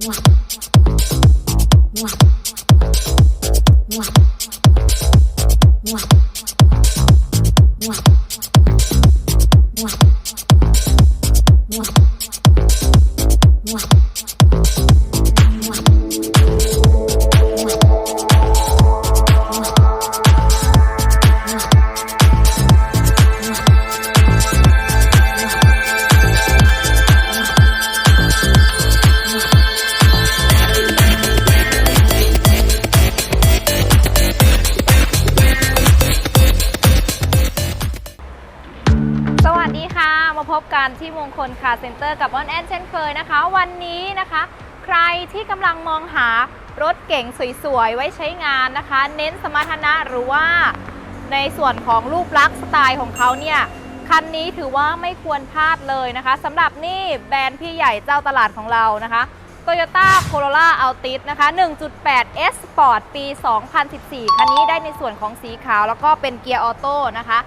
สาเซ็นเตอร์กับอ้อนแอนเช่นเคยนะคะ วันนี้นะคะ ใครที่กำลังมองหารถเก๋งสวยๆ ไว้ใช้งานนะคะ เน้นสมรรถนะหรือว่าในส่วนของรูปลักษณ์สไตล์ของเขาเนี่ยคันนี้ถือว่าไม่ควรพลาดเลยนะคะสำหรับนี่แบรนด์พี่ใหญ่เจ้าตลาดของเรานะคะ Toyota Corolla Altis นะคะ 1.8 S Sport ปี 2014 คันนี้ได้ในส่วนของสีขาวแล้วก็เป็นเกียร์ออโต้นะคะ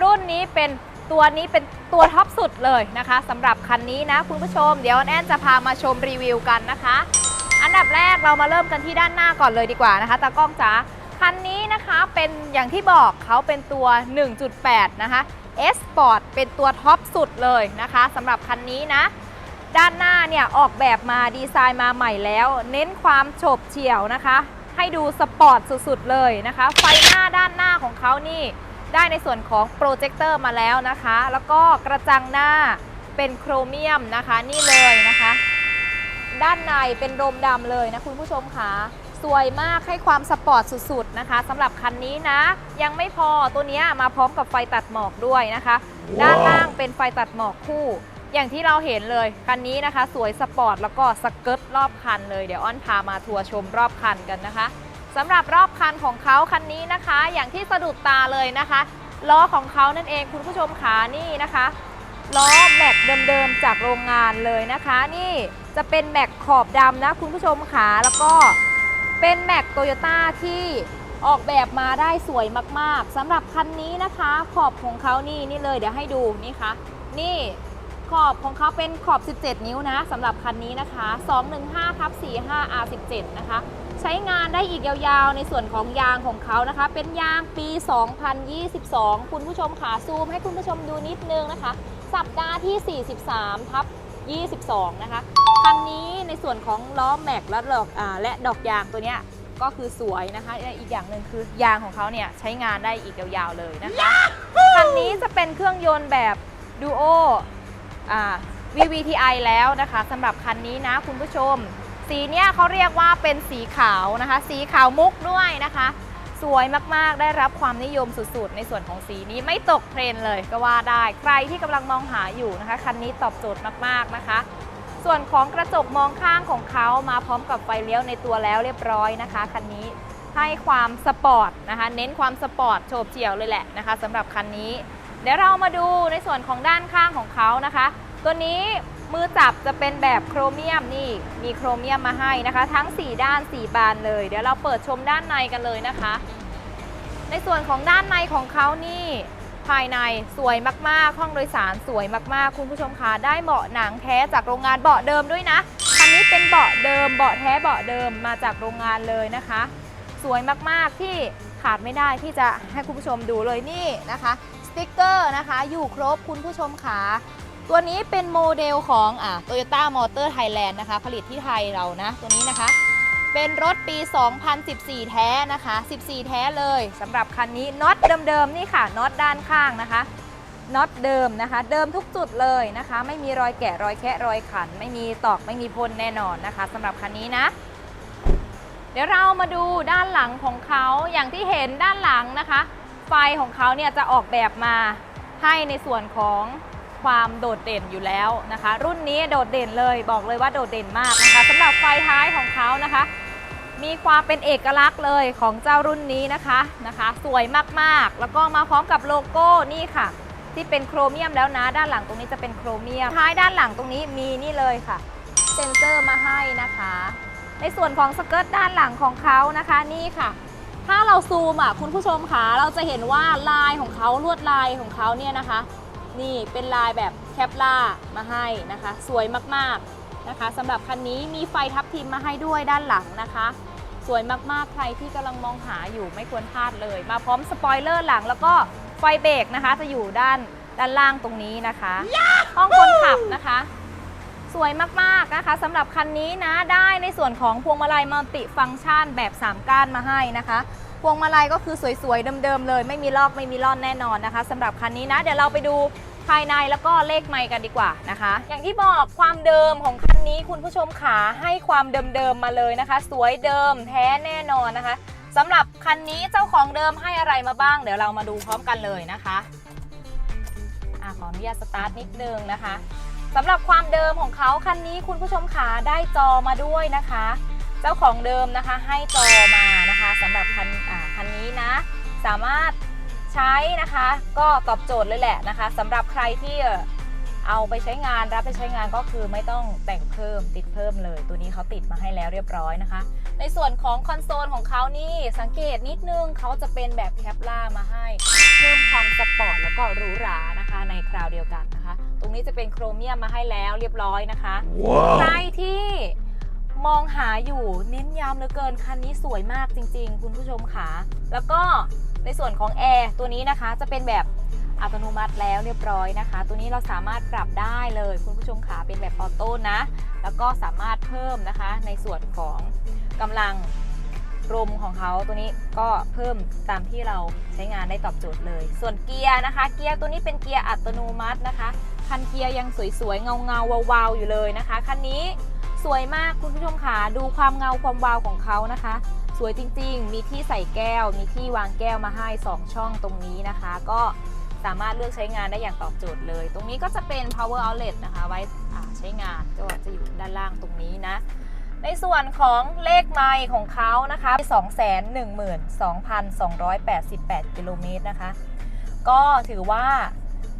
รุ่นนี้เป็น ตัวนี้เป็นตัวท็อปสุดเลยนะคะสำหรับคันนี้นะคุณผู้ชม เดี๋ยวแอนจะพามาชมรีวิวกันนะคะ อันดับแรกเรามาเริ่มกันที่ด้านหน้าก่อนเลยดีกว่านะคะตากล้องจ๋าคันนี้นะคะเป็นอย่างที่บอกเขาเป็นตัว 1.8 นะคะ S Sport เป็นตัวท็อปสุดเลยนะคะสำหรับคันนี้นะ ด้านหน้าเนี่ยออกแบบมาดีไซน์มาใหม่แล้ว เน้นความโฉบเฉี่ยวนะคะ ให้ดูสปอร์ตสุดๆเลยนะคะ ไฟหน้าด้านหน้าของเขานี่ ได้ในส่วนของโปรเจคเตอร์มาแล้วนะคะ แล้วก็กระจังหน้าเป็นโครเมียมนะคะนี่เลยนะคะ ด้านในเป็นโดมดำเลยนะคุณผู้ชมค่ะสวยมากให้ความสปอร์ตสุดๆนะคะสำหรับคันนี้นะ ยังไม่พอตัวเนี้ยมาพร้อมกับไฟตัดหมอกด้วยนะคะด้านล่างเป็นไฟตัดหมอกคู่ อย่างที่เราเห็นเลย คันนี้นะคะ สวยสปอร์ตแล้วก็สเกิร์ตรอบคันเลยเดี๋ยวอ้อนพามาทัวร์ชมรอบคันกันนะคะ สำหรับรอบคันของเขาคันนี้นะคะ อย่างที่สะดุดตาเลยนะคะล้อของเขานั่นเองคุณผู้ชมขานี่นะคะล้อแม็กเดิมๆจากโรงงานเลยนะคะ นี่จะเป็นแม็กขอบดำนะคุณผู้ชมขาแล้วก็เป็นแม็กโตโยต้าที่ออกแบบมาได้สวยมากๆสำหรับคันนี้นะคะ ขอบของเขานี่นี่เลยเดี๋ยวให้ดูนี่คะนี่ ขอบของเขาเป็นขอบ 17 นิ้วนะสำหรับคันนี้นะคะ215ทับ45 R17 นะคะ ใช้งานได้อีกยาวๆ ในส่วนของยางของเขานะคะ เป็นยางปี 2022 คุณผู้ชมขาซูมให้คุณผู้ชมดูนิดนึงนะคะ สัปดาห์ที่ 43ทับ22 นะคะ คันนี้ในส่วนของล้อแม็กและดอกอาและดอกยางตัวเนี้ยก็คือสวยนะคะและอีกอย่างหนึ่งคือยางของเขาเนี่ยใช้งานได้อีกยาวๆเลยนะคะ คันนี้จะเป็นเครื่องยนต์แบบ Duo อ่า VVTi แล้วนะคะสำหรับคันนี้นะคุณผู้ชม สีเนี้ยเขาเรียกว่าเป็นสีขาวนะคะ สีขาวมุกด้วยนะคะ สวยมากๆได้รับความนิยมสุดๆ ในส่วนของสีนี้ไม่ตกเทรนเลยก็ว่าได้ใครที่กำลังมองหาอยู่นะคะ คันนี้ตอบโจทย์มากๆนะคะ ส่วนของกระจกมองข้างของเขามาพร้อมกับไฟเลี้ยวในตัวแล้วเรียบร้อยนะคะคันนี้ให้ความสปอร์ตนะคะ เน้นความสปอร์ตโฉบเฉี่ยวเลยแหละนะคะสำหรับคันนี้ เดี๋ยวเรามาดูในส่วนของด้านข้างของเขานะคะ ตัวนี้มือจับจะเป็นแบบโครเมียมนี่มีโครเมียมมาให้นะคะ ทั้ง 4 ด้าน 4 บานเลย เดี๋ยวเราเปิดชมด้านในกันเลยนะคะ ในส่วนของด้านในของเขานี่ภายในสวยมากๆ ห้องโดยสารสวยมากๆ คุณผู้ชมคะได้เบาะหนังแท้จากโรงงานเบาะเดิมด้วยนะคันนี้เป็นเบาะเดิมเบาะแท้เบาะเดิมมาจากโรงงานเลยนะคะ สวยมากๆที่ขาดไม่ได้ที่จะให้คุณผู้ชมดูเลยนี่นะคะ ติกเกอร์นะคะ อยู่ครบคุณผู้ชมขาตัวนี้เป็นโมเดลของอะ Toyota Motor Thailand นะคะ ผลิตที่ไทยเรานะ ตัวนี้นะคะ เป็นรถปี 2014 แท้นะคะ 14 แท้เลยสำหรับคันนี้น็อตเดิมๆนี่ค่ะน็อตด้านข้างนะคะน็อตเดิมนะคะ เดิมทุกจุดเลยนะคะ ไม่มีรอยแกะรอยแคะรอยขัน ไม่มีตอกไม่มีพ่นแน่นอนนะคะสำหรับคันนี้นะ เดี๋ยวเรามาดูด้านหลังของเขาอย่างที่เห็นด้านหลังนะคะ ไฟของเขาเนี่ยจะออกแบบมาให้ในส่วนของความโดดเด่นอยู่แล้วนะคะ รุ่นนี้โดดเด่นเลยบอกเลยว่าโดดเด่นมากนะคะสำหรับไฟท้ายของเขานะคะ มีความเป็นเอกลักษณ์เลยของเจ้ารุ่นนี้นะคะนะคะ สวยมากๆ แล้วก็มาพร้อมกับโลโก้นี่ค่ะ ที่เป็นโครเมียมแล้วนะ ด้านหลังตรงนี้จะเป็นโครเมียมท้ายด้านหลังตรงนี้มีนี่เลยค่ะเซนเซอร์มาให้นะคะ ในส่วนของสเกิร์ตด้านหลังของเขานะคะนี่ค่ะ ถ้าเราซูมอะคุณผู้ชมคะเราจะเห็นว่าลายของเขาลวดลายของเขาเนี่ยนะคะ นี่เป็นลายแบบแคปล่ามาให้นะคะ สวยมากๆนะคะสำหรับคันนี้มีไฟทับทิมมาให้ด้วยด้านหลังนะคะ สวยมากๆใครที่กำลังมองหาอยู่ไม่ควรพลาดเลย มาพร้อมสปอยเลอร์หลังแล้วก็ไฟเบรกนะคะ จะอยู่ด้านด้านล่างตรงนี้นะคะ ห้องคนขับนะคะ สวยมากๆนะคะสำหรับคันนี้นะได้ในส่วนของพวงมาลัยมัลติฟังก์ชันแบบ 3 ก้านมาให้นะคะพวงมาลัยก็คือสวยๆเดิมๆเลย ไม่มีลอกไม่มีล่อนแน่นอนนะคะสำหรับคันนี้นะ เดี๋ยวเราไปดูภายในแล้วก็เลขไมค์กันดีกว่านะคะ อย่างที่บอกความเดิมของคันนี้คุณผู้ชมขาให้ความเดิมๆมาเลยนะคะ สวยเดิมแท้แน่นอนนะคะสำหรับคันนี้เจ้าของเดิมให้อะไรมาบ้าง เดี๋ยวเรามาดูพร้อมกันเลยนะคะอะขออนุญาตสตาร์ทนิดนึงนะคะ สำหรับความเดิมของเขาคันนี้คุณผู้ชมขาได้จอมาด้วยนะคะ เจ้าของเดิมนะคะให้จอมานะคะสำหรับคันอ่าคันนี้นะ สามารถใช้นะคะก็ตอบโจทย์เลยแหละนะคะสำหรับใครที่เอ่อเอาไปใช้งานรับไปใช้งานก็คือไม่ต้องแต่งเพิ่มติดเพิ่มเลย ตัวนี้เขาติดมาให้แล้วเรียบร้อยนะคะ ในส่วนของคอนโซลของเขานี่สังเกตนิดนึงเขาจะเป็นแบบแคปล่ามาให้ เพิ่มความสปอร์ตแล้วก็หรูหรา นะคะในคราวเดียวกันนะคะ ตรงนี้จะเป็นโครเมียมมาให้แล้วเรียบร้อยนะคะใครที่มองหาอยู่เน้นย้ำเหลือเกินคันนี้สวยมากจริง ๆ คุณผู้ชมค่ะ แล้วก็ในส่วนของแอร์ตัวนี้นะคะจะเป็นแบบอัตโนมัติแล้วเรียบร้อยนะคะ ตัวนี้เราสามารถปรับได้เลยคุณผู้ชมค่ะเป็นแบบออโต้นะ แล้วก็สามารถเพิ่มนะคะในส่วนของกำลัง ลมของเขาตัวนี้ก็เพิ่มตามที่เราใช้งานได้ตอบโจทย์เลย ส่วนเกียร์นะคะ เกียร์ตัวนี้เป็นเกียร์อัตโนมัตินะคะ คันเกียร์ยังสวยๆ เงาเงาๆวาวๆอยู่เลยนะคะ คันนี้สวยมากคุณผู้ชมค่ะดูความเงาความวาวของเขานะคะ สวยจริงๆ มีที่ใส่แก้ว มีที่วางแก้วมาให้ 2 ช่องตรงนี้นะคะ ก็สามารถเลือกใช้งานได้อย่างตอบโจทย์เลย ตรงนี้ก็จะเป็น power outlet นะคะ ไว้ใช้งานก็จะอยู่ด้านล่างตรงนี้นะ ในส่วนของเลขไมล์ของเขานะคะ212,288 กิโลเมตรนะคะ ก็ถือว่า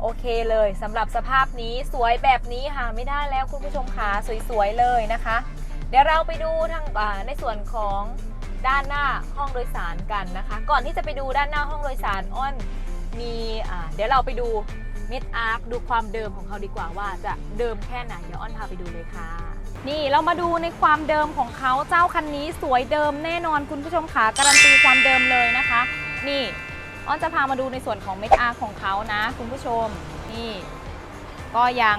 โอเคเลยสำหรับสภาพนี้สวยแบบนี้หาไม่ได้แล้วคุณผู้ชมขาสวยๆเลยนะคะ เดี๋ยวเราไปดูทางในส่วนของด้านหน้าห้องโดยสารกันนะคะ ก่อนที่จะไปดูด้านหน้าห้องโดยสารอ้อนมีเดี๋ยวเราไปดูเม็ดอาร์คดูความเดิมของเขาดีกว่าว่าจะเดิมแค่ไหนเดี๋ยวอ้อนพาไปดูเลยค่ะ นี่เรามาดูในความเดิมของเขาเจ้าคันนี้สวยเดิมแน่นอนคุณผู้ชมขาการันตีความเดิมเลยนะคะ นี่อ้อนจะพามาดูในส่วนของเม็ดอาร์ของเขานะคุณผู้ชมนี่ ก็ยัง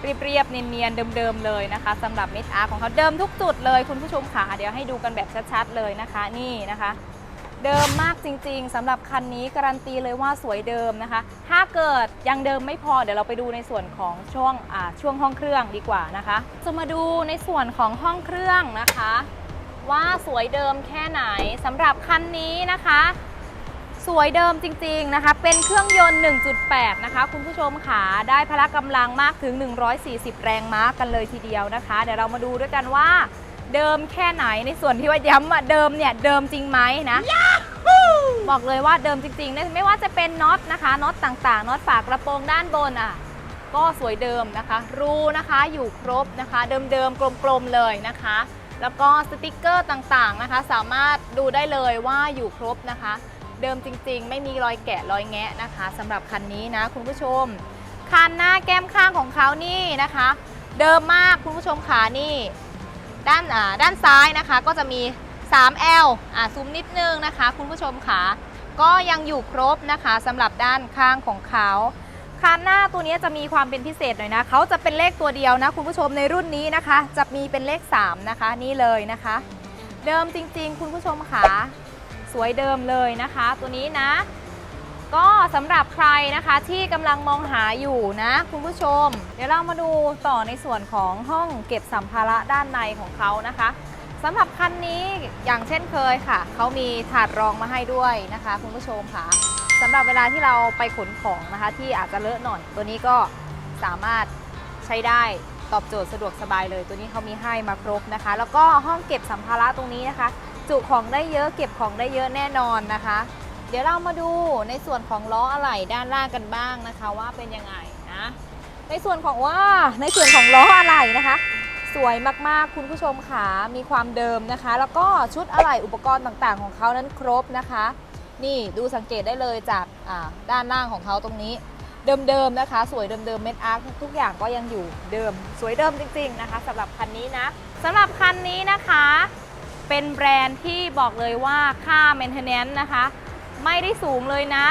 เรียบๆเนียนๆเดิมๆเลยนะคะสำหรับเม็ดอาร์ของเขาเดิมทุกจุดเลยคุณผู้ชมค่ะเดี๋ยวให้ดูกันแบบชัดๆเลยนะคะ นี่นะคะ เดิมมากจริง ๆสำหรับคันนี้การันตีเลยว่าสวยเดิมนะคะ ถ้าเกิดยังเดิมไม่พอเดี๋ยวเราไปดูในส่วนของช่วงอ่าช่วงห้องเครื่องดีกว่านะคะจะมาดูในส่วนของห้องเครื่องนะคะ ว่าสวยเดิมแค่ไหนสำหรับคันนี้นะคะ สวยเดิมจริง ๆนะคะ เป็นเครื่องยนต์ 1.8 นะคะ คุณผู้ชมค่ะได้พละกำลังมากถึง 140 แรงม้ากันเลยทีเดียวนะคะ เดี๋ยวเรามาดูด้วยกันว่า เดิมแค่ไหนในส่วนที่ว่าย้ำว่าเดิมเนี่ยเดิมจริงไหมนะ บอกเลยว่าเดิมจริงๆนะไม่ว่าจะเป็นน็อตนะคะน็อตต่างๆน็อตฝากระโปรงด้านบนอะก็สวยเดิมนะคะ รูนะคะอยู่ครบนะคะ เดิมๆกลมๆเลยนะคะ แล้วก็สติกเกอร์ต่างๆนะคะ สามารถดูได้เลยว่าอยู่ครบนะคะ เดิมจริงๆ ไม่มีรอยแกะรอยแงะนะคะสำหรับคันนี้นะคุณผู้ชม คันหน้าแก้มข้างของเขานี่นะคะ เดิมมากคุณผู้ชมขานี่ ด้านด้านซ้ายนะคะก็จะมี 3L อ่าซูมนิดนึงนะคะ คุณผู้ชมขาก็ยังอยู่ครบนะคะสำหรับด้านข้างของเขาคันหน้าตัวนี้จะมีความเป็นพิเศษหน่อยนะเขาจะเป็นเลขตัวเดียวนะคุณผู้ชมในรุ่นนี้นะคะ จะมีเป็นเลข 3 นะคะนี่เลยนะคะ เดิมจริง ๆ คุณผู้ชมขาสวยเดิมเลยนะคะ ตัวนี้นะ ก็สำหรับใครนะคะที่กำลังมองหาอยู่นะคุณผู้ชม เดี๋ยวเรามาดูต่อในส่วนของห้องเก็บสัมภาระด้านในของเขานะคะสำหรับคันนี้อย่างเช่นเคยค่ะ เขามีถาดรองมาให้ด้วยนะคะ คุณผู้ชมค่ะสำหรับเวลาที่เราไปขนของนะคะ ที่อาจจะเลอะหน่อย ตัวนี้ก็สามารถใช้ได้ตอบโจทย์สะดวกสบายเลย ตัวนี้เขามีให้มาครบนะคะ แล้วก็ห้องเก็บสัมภาระตรงนี้นะคะ จุของได้เยอะเก็บของได้เยอะแน่นอนนะคะ ดี๋ยวเรามาดูในส่วนของล้ออะไหล่ด้านล่างกันบ้างนะคะว่าเป็นยังไงนะในส่วนของว่าในส่วนของล้ออะไหล่นะคะ สวยมากๆคุณผู้ชมค่ะมีความเดิมนะคะ แล้วก็ชุดอะไหล่อุปกรณ์ต่างๆ ของเขานั้นครบนะคะ นี่ดูสังเกตได้เลยจากด้านล่างของเขาตรงนี้เดิมๆนะคะ สวยเดิมๆเม็ดอาร์คทุกอย่างก็ยังอยู่เดิม สวยเดิมจริง ๆนะคะสำหรับคันนี้นะสำหรับคันนี้นะคะ เป็นแบรนด์ที่บอกเลยว่าค่า maintenance นะคะ ไม่ได้สูงเลยนะ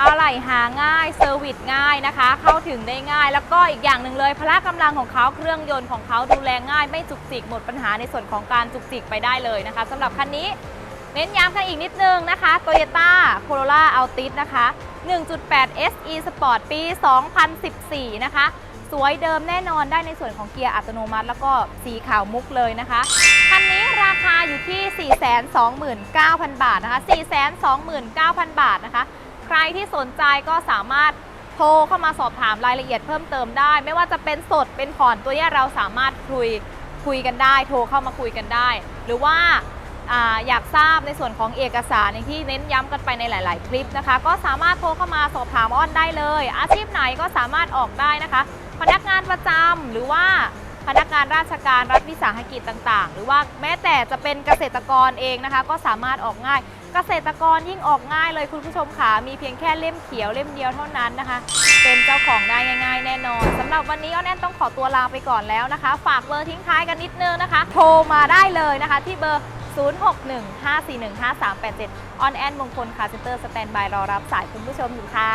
อะไหล่หาง่ายเซอร์วิสง่ายนะคะ เข้าถึงได้ง่าย แล้วก็อีกอย่างหนึ่งเลยพละกำลังของเขาเครื่องยนต์ของเขาดูแลง่าย ไม่จุกจิกหมดปัญหาในส่วนของการจุกจิกไปได้เลยนะคะสำหรับคันนี้เน้นย้ำกันอีกนิดนึงนะคะ Toyota Corolla Altis นะคะ 1.8 SE Sport ปี 2014 นะคะ สวยเดิมแน่นอนได้ในส่วนของเกียร์อัตโนมัติ แล้วก็สีขาวมุกเลยนะคะ ราคาอยู่ที่ 429,000 บาทนะคะ 429,000 บาทนะคะ ใครที่สนใจก็สามารถโทรเข้ามาสอบถามรายละเอียดเพิ่มเติมได้ ไม่ว่าจะเป็นสดเป็นผ่อนตัวนี้เราสามารถคุยคุยกันได้ โทรเข้ามาคุยกันได้ หรือว่าอยากทราบในส่วนของเอกสารที่เน้นย้ำกันไปในหลาย ๆ คลิปนะคะ ก็สามารถโทรเข้ามาสอบถามอ้อนได้เลย อาชีพไหนก็สามารถออกได้นะคะ พนักงานประจำหรือว่า พนักงานราชการรัฐวิสาหกิจต่าง ๆ หรือว่าแม้แต่จะเป็นเกษตรกรเองนะคะ ก็สามารถออกง่าย เกษตรกรยิ่งออกง่ายเลยคุณผู้ชมค่ะมีเพียงแค่เล่มเขียวเล่มเดียวเท่านั้นนะคะ เป็นเจ้าของได้ง่าย ๆ แน่นอนสำหรับวันนี้อ้อนแอนต้องขอตัวลาไปก่อนแล้วนะคะ ฝากเบอร์ทิ้งท้ายกันนิดนึงนะคะ โทรมาได้เลยนะคะ ที่เบอร์ 0615415387ออนแอนมงคลคาเซนเตอร์สแตนบายรอรับสายคุณผู้ชมอยู่ค่ะ